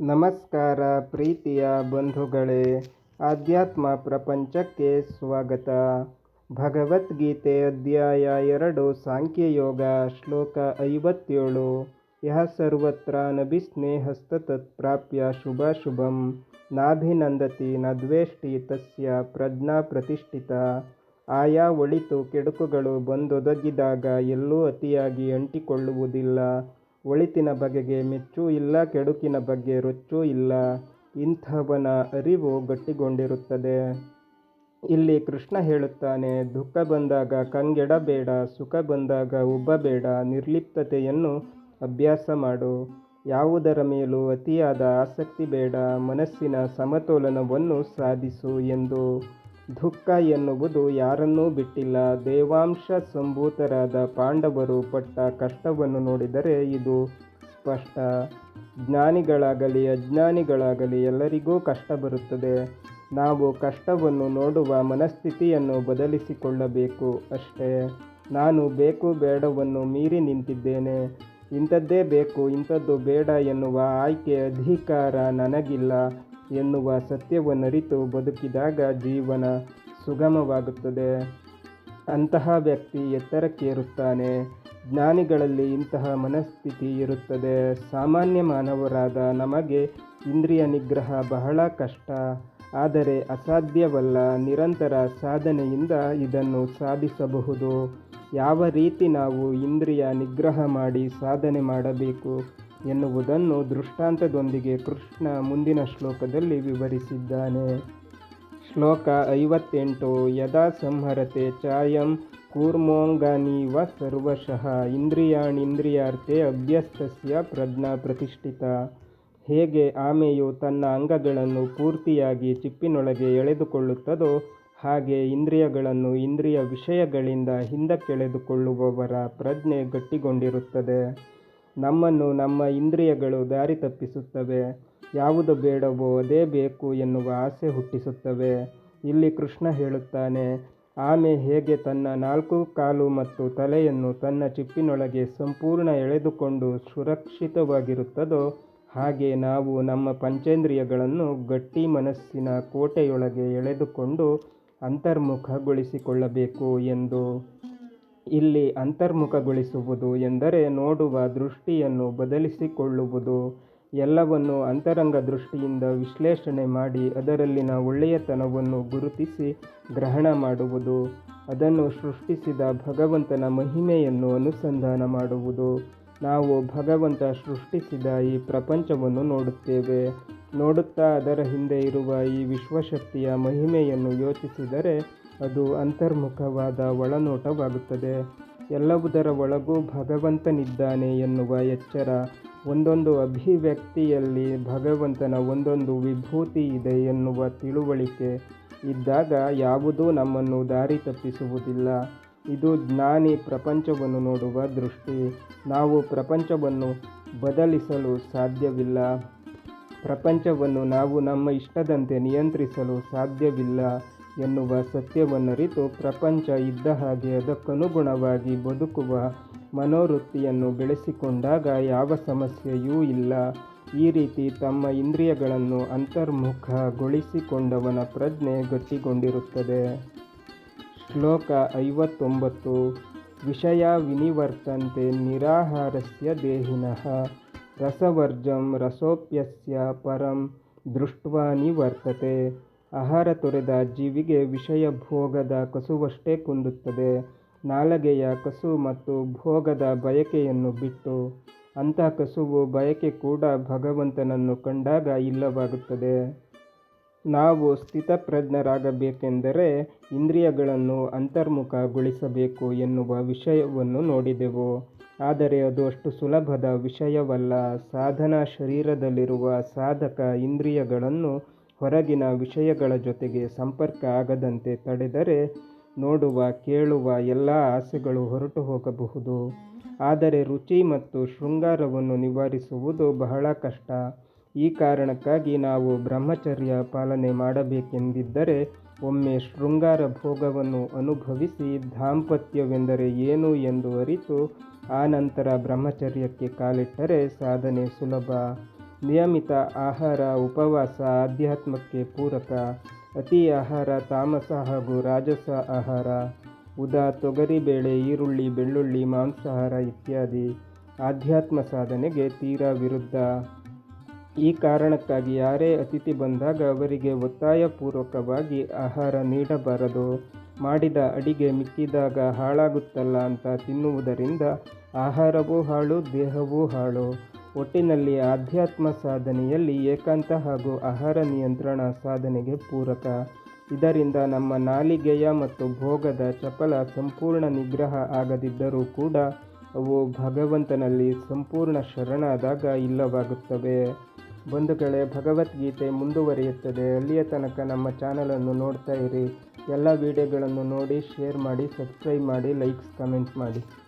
ನಮಸ್ಕಾರ ಪ್ರೀತಿಯ ಬಂಧುಗಳೇ, ಆಧ್ಯಾತ್ಮ ಪ್ರಪಂಚಕ್ಕೆ ಸ್ವಾಗತ. ಭಗವದ್ಗೀತೆ ಅಧ್ಯಾಯ ಎರಡು, ಸಾಂಖ್ಯಯೋಗ ಶ್ಲೋಕ ಐವತ್ತೇಳು. ಯಹ ಸರ್ವತ್ರ ನಭಿಸ್ನೇಹಸ್ತತ್ ಪ್ರಾಪ್ಯ ಶುಭಾಶುಭಂ. ನಾಭಿನಂದತಿ ನದ್ವೇಷ್ಟಿ ತಸ್ಯ ಪ್ರಜ್ಞಾ ಪ್ರತಿಷ್ಠಿತ. ಆಯಾ ಒಳಿತು ಕೆಡುಕುಗಳು ಬಂದೊದಗಿದಾಗ ಎಲ್ಲೂ ಅತಿಯಾಗಿ ಅಂಟಿಕೊಳ್ಳುವುದಿಲ್ಲ. ಒಳಿತಿನ ಬಗೆಗೆ ಮೆಚ್ಚೂ ಇಲ್ಲ, ಕೆಡುಕಿನ ಬಗ್ಗೆ ರೊಚ್ಚೂ ಇಲ್ಲ. ಇಂಥವನ ಅರಿವು ಗಟ್ಟಿಗೊಂಡಿರುತ್ತದೆ. ಇಲ್ಲಿ ಕೃಷ್ಣ ಹೇಳುತ್ತಾನೆ, ದುಃಖ ಬಂದಾಗ ಕಂಗೆಡಬೇಡ ಸುಖ ಬಂದಾಗ ಉಬ್ಬಬೇಡ ನಿರ್ಲಿಪ್ತತೆಯನ್ನು ಅಭ್ಯಾಸ ಮಾಡು. ಯಾವುದರ ಮೇಲೂ ಅತಿಯಾದ ಆಸಕ್ತಿ ಬೇಡ, ಮನಸ್ಸಿನ ಸಮತೋಲನವನ್ನು ಸಾಧಿಸು ಎಂದು ದುಃಖ ಎನ್ನುವುದು ಯಾರನ್ನೂ ಬಿಟ್ಟಿಲ್ಲ. ದೇವಾಂಶ ಸಂಭೂತರಾದ ಪಾಂಡವರು ಪಟ್ಟ ಕಷ್ಟವನ್ನು ನೋಡಿದರೆ ಇದು ಸ್ಪಷ್ಟ. ಜ್ಞಾನಿಗಳಾಗಲಿ, ಅಜ್ಞಾನಿಗಳಾಗಲಿ ಎಲ್ಲರಿಗೂ ಕಷ್ಟ ಬರುತ್ತದೆ. ನಾವು ಕಷ್ಟವನ್ನು ನೋಡುವ ಮನಸ್ಥಿತಿಯನ್ನು ಬದಲಿಸಿಕೊಳ್ಳಬೇಕು ಅಷ್ಟೇ. ನಾನು ಬೇಕು ಬೇಡವನ್ನು ಮೀರಿ ನಿಂತಿದ್ದೇನೆ. ಇಂಥದ್ದೇ ಬೇಕು, ಇಂಥದ್ದು ಬೇಡ ಎನ್ನುವ ಆಯ್ಕೆ, ಅಧಿಕಾರ ನನಗಿಲ್ಲ. ಎನ್ನುವ ಸತ್ಯವನ್ನರಿತು ಬದುಕಿದಾಗ ಜೀವನ ಸುಗಮವಾಗುತ್ತದೆ. ಅಂತಹ ವ್ಯಕ್ತಿ ಎತ್ತರಕ್ಕೇರುತ್ತಾನೆ ಜ್ಞಾನಿಗಳಲ್ಲಿ ಇಂತಹ ಮನಸ್ಥಿತಿ ಇರುತ್ತದೆ. ಸಾಮಾನ್ಯ ಮಾನವರಾದ ನಮಗೆ ಇಂದ್ರಿಯ ನಿಗ್ರಹ ಬಹಳ ಕಷ್ಟ. ಆದರೆ ಅಸಾಧ್ಯವಲ್ಲ, ನಿರಂತರ ಸಾಧನೆಯಿಂದ ಇದನ್ನು ಸಾಧಿಸಬಹುದು. ಯಾವ ರೀತಿ ನಾವು ಇಂದ್ರಿಯ ನಿಗ್ರಹ ಮಾಡಿ ಸಾಧನೆ ಮಾಡಬೇಕು? ಎನ್ನುವುದನ್ನು ದೃಷ್ಟಾಂತದೊಂದಿಗೆ ಕೃಷ್ಣ ಮುಂದಿನ ಶ್ಲೋಕದಲ್ಲಿ ವಿವರಿಸಿದ್ದಾನೆ. ಶ್ಲೋಕ ಐವತ್ತೆಂಟು, ಯದಾ ಸಂಹರತೆ ಚಾಯಂ ಕೂರ್ಮೋಂಗಾನೀವ ಸರ್ವಶಃ ಇಂದ್ರಿಯಾಣಿಂದ್ರಿಯಾರ್ಥೆ ಅಭ್ಯಸ್ತಸ್ಯ ಪ್ರಜ್ಞಾ ಪ್ರತಿಷ್ಠಿತ. ಹೇಗೆ ಆಮೆಯು ತನ್ನ ಅಂಗಗಳನ್ನು ಪೂರ್ತಿಯಾಗಿ ಚಿಪ್ಪಿನೊಳಗೆ ಎಳೆದುಕೊಳ್ಳುತ್ತದೋ ಹಾಗೆ ಇಂದ್ರಿಯಗಳನ್ನು ಇಂದ್ರಿಯ ವಿಷಯಗಳಿಂದ ಹಿಂದಕ್ಕೆಳೆದುಕೊಳ್ಳುವವರ ಪ್ರಜ್ಞೆ ಗಟ್ಟಿಗೊಂಡಿರುತ್ತದೆ. ನಮ್ಮನ್ನು ನಮ್ಮ ಇಂದ್ರಿಯಗಳು ದಾರಿ ತಪ್ಪಿಸುತ್ತವೆ. ಯಾವುದು ಬೇಡವೋ ಅದೇ ಬೇಕು ಎನ್ನುವ ಆಸೆ ಹುಟ್ಟಿಸುತ್ತವೆ. ಇಲ್ಲಿ ಕೃಷ್ಣ ಹೇಳುತ್ತಾನೆ, ಆಮೆ ಹೇಗೆ ತನ್ನ ನಾಲ್ಕು ಕಾಲು ಮತ್ತು ತಲೆಯನ್ನು ತನ್ನ ಚಿಪ್ಪಿನೊಳಗೆ ಸಂಪೂರ್ಣ ಎಳೆದುಕೊಂಡು ಸುರಕ್ಷಿತವಾಗಿರುತ್ತದೋ, ಹಾಗೆ ನಾವು ನಮ್ಮ ಪಂಚೇಂದ್ರಿಯಗಳನ್ನು ಗಟ್ಟಿ ಮನಸ್ಸಿನ ಕೋಟೆಯೊಳಗೆ ಎಳೆದುಕೊಂಡು ಅಂತರ್ಮುಖಗೊಳಿಸಿಕೊಳ್ಳಬೇಕು ಎಂದು ಇಲ್ಲಿ ಅಂತರ್ಮುಖಗೊಳಿಸುವುದು ಎಂದರೆ ನೋಡುವ ದೃಷ್ಟಿಯನ್ನು ಬದಲಿಸಿಕೊಳ್ಳುವುದು. ಎಲ್ಲವನ್ನು ಅಂತರಂಗ ದೃಷ್ಟಿಯಿಂದ ವಿಶ್ಲೇಷಣೆ ಮಾಡಿ ಅದರಲ್ಲಿನ ಒಳ್ಳೆಯತನವನ್ನು ಗುರುತಿಸಿ ಗ್ರಹಣ ಮಾಡುವುದು. ಅದನ್ನು ಸೃಷ್ಟಿಸಿದ ಭಗವಂತನ ಮಹಿಮೆಯನ್ನು ಅನುಸಂಧಾನ ಮಾಡುವುದು. ನಾವು ಭಗವಂತ ಸೃಷ್ಟಿಸಿದ ಈ ಪ್ರಪಂಚವನ್ನು ನೋಡುತ್ತೇವೆ. ನೋಡುತ್ತಾ ಅದರ ಹಿಂದೆ ಇರುವ ಈ ವಿಶ್ವಶಕ್ತಿಯ ಮಹಿಮೆಯನ್ನು ಯೋಚಿಸಿದರೆ ಅದು ಅಂತರ್ಮುಖವಾದ ಒಳನೋಟವಾಗುತ್ತದೆ. ಎಲ್ಲವುದರ ಒಳಗೂ ಭಗವಂತನಿದ್ದಾನೆ ಎನ್ನುವ ಎಚ್ಚರ. ಒಂದೊಂದು ಅಭಿವ್ಯಕ್ತಿಯಲ್ಲಿ ಭಗವಂತನ ಒಂದೊಂದು ವಿಭೂತಿ ಇದೆ ಎನ್ನುವ ತಿಳುವಳಿಕೆ ಇದ್ದಾಗ ಯಾವುದೂ ನಮ್ಮನ್ನು ದಾರಿ ತಪ್ಪಿಸುವುದಿಲ್ಲ. ಇದು ಜ್ಞಾನಿ ಪ್ರಪಂಚವನ್ನು ನೋಡುವ ದೃಷ್ಟಿ. ನಾವು ಪ್ರಪಂಚವನ್ನು ಬದಲಿಸಲು ಸಾಧ್ಯವಿಲ್ಲ. ಪ್ರಪಂಚವನ್ನು ನಾವು ನಮ್ಮ ಇಷ್ಟದಂತೆ ನಿಯಂತ್ರಿಸಲು ಸಾಧ್ಯವಿಲ್ಲ. ಎನ್ನುವ ಸತ್ಯವನ್ನರಿತು ಪ್ರಪಂಚ ಇದ್ದ ಹಾಗೆ ಅದಕ್ಕನುಗುಣವಾಗಿ ಬದುಕುವ ಮನೋವೃತ್ತಿಯನ್ನು ಬೆಳೆಸಿಕೊಂಡಾಗ ಯಾವ ಸಮಸ್ಯೆಯೂ ಇಲ್ಲ. ಈ ರೀತಿ ತಮ್ಮ ಇಂದ್ರಿಯಗಳನ್ನು ಅಂತರ್ಮುಖಗೊಳಿಸಿಕೊಂಡವನ ಪ್ರಜ್ಞೆ ಗಟ್ಟಿಗೊಂಡಿರುತ್ತದೆ. ಶ್ಲೋಕ ಐವತ್ತೊಂಬತ್ತು. ವಿಷಯ ವಿನಿವರ್ತಂತೆ ನಿರಾಹಾರಸ್ಯ ದೇಹಿನಃ. ರಸವರ್ಜಂ ರಸೋಪ್ಯಸ್ಯ ಪರಂ ದೃಷ್ಟ್ವಾ ನಿವರ್ತತೆ. ಆಹಾರ ತೊರೆದ ಜೀವಿಗೆ ವಿಷಯ ಭೋಗದ ಕಸುವಷ್ಟೇ ಕುಂದುತ್ತದೆ. ನಾಲಗೆಯ ಕಸು ಮತ್ತು ಭೋಗದ ಬಯಕೆಯನ್ನು ಬಿಟ್ಟು ಅಂಥ ಕಸುವು ಬಯಕೆ ಕೂಡ ಭಗವಂತನನ್ನು ಕಂಡಾಗ ಇಲ್ಲವಾಗುತ್ತದೆ. ನಾವು ಸ್ಥಿತಪ್ರಜ್ಞರಾಗಬೇಕೆಂದರೆ ಇಂದ್ರಿಯಗಳನ್ನು ಅಂತರ್ಮುಖಗೊಳಿಸಬೇಕು ಎನ್ನುವ ವಿಷಯವನ್ನು ನೋಡಿದೆವು. ಆದರೆ ಅದು ಅಷ್ಟು ಸುಲಭದ ವಿಷಯವಲ್ಲ. ಸಾಧನಾ ಶರೀರದಲ್ಲಿರುವ ಸಾಧಕ ಇಂದ್ರಿಯಗಳನ್ನು ಹೊರಗಿನ ವಿಷಯಗಳ ಜೊತೆಗೆ ಸಂಪರ್ಕ ಆಗದಂತೆ ತಡೆದರೆ ನೋಡುವ, ಕೇಳುವ ಎಲ್ಲ ಆಸೆಗಳು ಹೊರಟು ಹೋಗಬಹುದು. ಆದರೆ ರುಚಿ ಮತ್ತು ಶೃಂಗಾರವನ್ನು ನಿವಾರಿಸುವುದು ಬಹಳ ಕಷ್ಟ. ಈ ಕಾರಣಕ್ಕಾಗಿ ನಾವು ಬ್ರಹ್ಮಚರ್ಯ ಪಾಲನೆ ಮಾಡಬೇಕೆಂದಿದ್ದರೆ ಒಮ್ಮೆ ಶೃಂಗಾರ ಭೋಗವನ್ನು ಅನುಭವಿಸಿ ದಾಂಪತ್ಯವೆಂದರೆ ಏನು ಎಂದು ಅರಿತು ಆನಂತರ ಬ್ರಹ್ಮಚರ್ಯಕ್ಕೆ ಕಾಲಿಟ್ಟರೆ ಸಾಧನೆ ಸುಲಭ. ನಿಯಮಿತ ಆಹಾರ, ಉಪವಾಸ, ಆಧ್ಯಾತ್ಮಕ್ಕೆ ಪೂರಕ ಅತಿ ಆಹಾರ, ತಾಮಸ ಹಾಗೂ ರಾಜಸ ಆಹಾರ, ಉದಾ ತೊಗರಿಬೇಳೆ ಈರುಳ್ಳಿ, ಬೆಳ್ಳುಳ್ಳಿ, ಮಾಂಸಾಹಾರ ಇತ್ಯಾದಿ ಆಧ್ಯಾತ್ಮ ಸಾಧನೆಗೆ ತೀರಾ ವಿರುದ್ಧ. ಈ ಕಾರಣಕ್ಕಾಗಿ ಯಾರೇ ಅತಿಥಿ ಬಂದಾಗ ಅವರಿಗೆ ಒತ್ತಾಯಪೂರ್ವಕವಾಗಿ ಆಹಾರ ನೀಡಬಾರದು. ಮಾಡಿದ ಅಡಿಗೆ ಮಿಕ್ಕಿದಾಗ ಹಾಳಾಗುತ್ತಲ್ಲ ಅಂತ ತಿನ್ನುವುದರಿಂದ ಆಹಾರವೂ ಹಾಳು, ದೇಹವೂ ಹಾಳು. ಒಟ್ಟಿನಲ್ಲಿ ಆಧ್ಯಾತ್ಮ ಸಾಧನೆಯಲ್ಲಿ ಏಕಾಂತ ಹಾಗೂ ಆಹಾರ ನಿಯಂತ್ರಣ ಸಾಧನೆಗೆ ಪೂರಕ. ಇದರಿಂದ ನಮ್ಮ ನಾಲಿಗೆಯ ಮತ್ತು ಭೋಗದ ಚಪಲ ಸಂಪೂರ್ಣ ನಿಗ್ರಹ ಆಗದಿದ್ದರೂ ಕೂಡ ಅವು ಭಗವಂತನಲ್ಲಿ ಸಂಪೂರ್ಣ ಶರಣಾದಾಗ ಇಲ್ಲವಾಗುತ್ತವೆ. ಬಂಧುಗಳೇ, ಭಗವದ್ಗೀತೆ ಮುಂದುವರಿಯುತ್ತದೆ. ಅಲ್ಲಿಯ ತನಕ ನಮ್ಮ ಚಾನಲನ್ನು ನೋಡ್ತಾ ಇರಿ. ಎಲ್ಲ ವಿಡಿಯೋಗಳನ್ನು ನೋಡಿ, ಶೇರ್ ಮಾಡಿ, ಸಬ್ಸ್ಕ್ರೈಬ್ ಮಾಡಿ, ಲೈಕ್ಸ್, ಕಮೆಂಟ್ ಮಾಡಿ.